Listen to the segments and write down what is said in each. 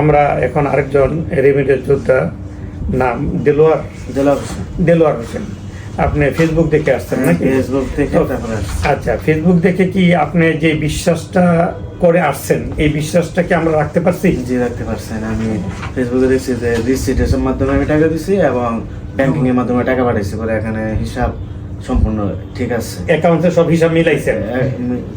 আমরা এখন আরেকজন রেমিডেন্স যোদ্ধা নাম দেলোয়ার দেলোয়ার হোসেন। আপনি ফেসবুক দেখে আসছেন নাকি? ফেসবুক তারপরে আচ্ছা ফেসবুক দেখে কি আপনি যে বিশ্বাসটা করে আসছেন এই বিশ্বাসটা কি আমরা রাখতে পারছি? জি রাখতে পারছেন আমি ফেসবুকে দেখছি যে রিসিটের মাধ্যমে আমি টাকা দিছি এবং ব্যাংকিং এর মাধ্যমে টাকা পাঠাইছি। করে এখানে হিসাব সম্পূর্ণ ঠিক আছে। অ্যাকাউন্টে সব হিসাব মিলাইছেন?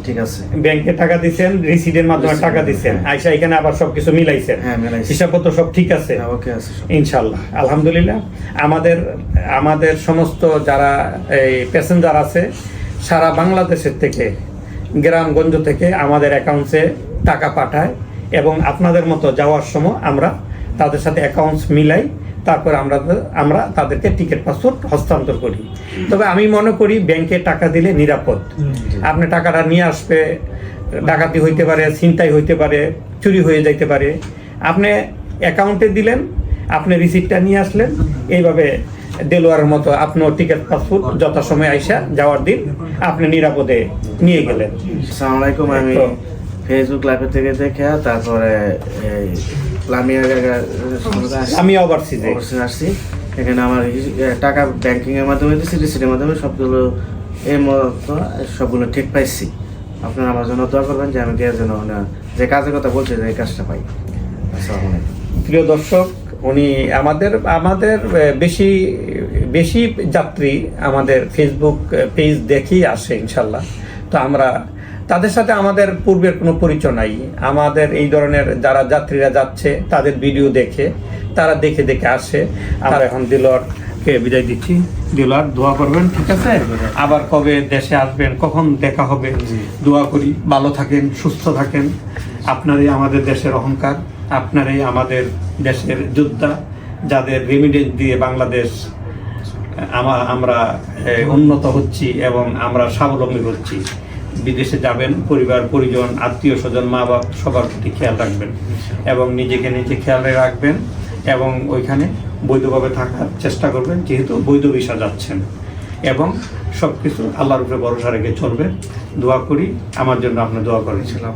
ঠিক আছে। ব্যাংকে টাকা দিছেন রিসিডের মাধ্যমে টাকা দিচ্ছেন হ্যাঁ। আইসা এখানে আবার সবকিছু মিলাইছেন। হ্যাঁ, মিলাইছি। হিসাবপত্র সব ঠিক আছে? হ্যাঁ, ওকে আছে সব। ইনশাল্লাহ আলহামদুলিল্লাহ। আমাদের আমাদের সমস্ত যারা এই প্যাসেঞ্জার আছে সারা বাংলাদেশের থেকে গ্রামগঞ্জ থেকে আমাদের অ্যাকাউন্টে টাকা পাঠায় এবং আপনাদের মতো যাওয়ার সময় আমরা তাদের সাথে অ্যাকাউন্টস মিলাই তারপর আমরা আমরা তাদেরকে টিকিট পাসপোর্ট হস্তান্তর করি। তবে আমি মনে করি ব্যাংকে টাকা দিলে নিরাপদ। আপনি টাকাটা নিয়ে আসবে ডাকাতি হইতে পারে ছিনতাই হইতে পারে চুরি হয়ে যাইতে পারে। আপনি অ্যাকাউন্টে দিলেন আপনি রিসিপ্টটা নিয়ে আসলেন এইভাবে দেলোয়ারের মতো আপনার টিকিট পাসপোর্ট যথাসময়ে আইসা যাওয়ার দিন আপনি নিরাপদে নিয়ে গেলেন। আসসালামু আলাইকুম আমি ফেসবুক লাইভে থেকে দেখে তারপরে এই লামিয়া আমি ওভারসিজে অবশ্যই আসছি। এখানে আমার টাকা ব্যাংকিং এর মাধ্যমে দিচ্ছি রিসিটের মাধ্যমে সবগুলো এই মতো সবগুলো ঠিক পাইছি। আপনারা আমার জন্য দোয়া করবেন যে আমি কে যেন যে কাজের কথা বলছে যে এই কাজটা পাই। প্রিয় দর্শক উনি আমাদের আমাদের বেশি বেশি যাত্রী আমাদের ফেসবুক পেজ দেখেই আসে ইনশাল্লাহ। তো আমরা তাদের সাথে আমাদের পূর্বের কোনো পরিচয় নাই। আমাদের এই ধরনের যারা যাত্রীরা যাচ্ছে তাদের ভিডিও দেখে তারা দেখে দেখে আসে। আমরা এখন দিলরকে বিদায় দিচ্ছি। দিলর দোয়া করবেন ঠিক আছে? আবার কবে দেশে আসবেন কখন দেখা হবে দোয়া করি। ভালো থাকেন সুস্থ থাকেন। আপনারই আমাদের দেশের অহংকার আপনারই আমাদের দেশের যোদ্ধা যাদের রেমিডেন্স দিয়ে বাংলাদেশ আমা আমরা উন্নত হচ্ছি এবং আমরা স্বাবলম্বী হচ্ছি। বিদেশে যাবেন, পরিবার, পরিজন, আত্মীয় স্বজন, মা বাপ, সবার প্রতি খেয়াল রাখবেন এবং নিজেকে নিজে খেয়ালে রাখবেন এবং ওইখানে বৈধভাবে থাকার চেষ্টা করবেন, যেহেতু বৈধ ভিসা যাচ্ছেন। এবং সব কিছু আল্লাহর উপরে ভরসা রেখে চলবেন। দোয়া করি, আমার জন্য আপনি দোয়া ইনশাআল্লাহ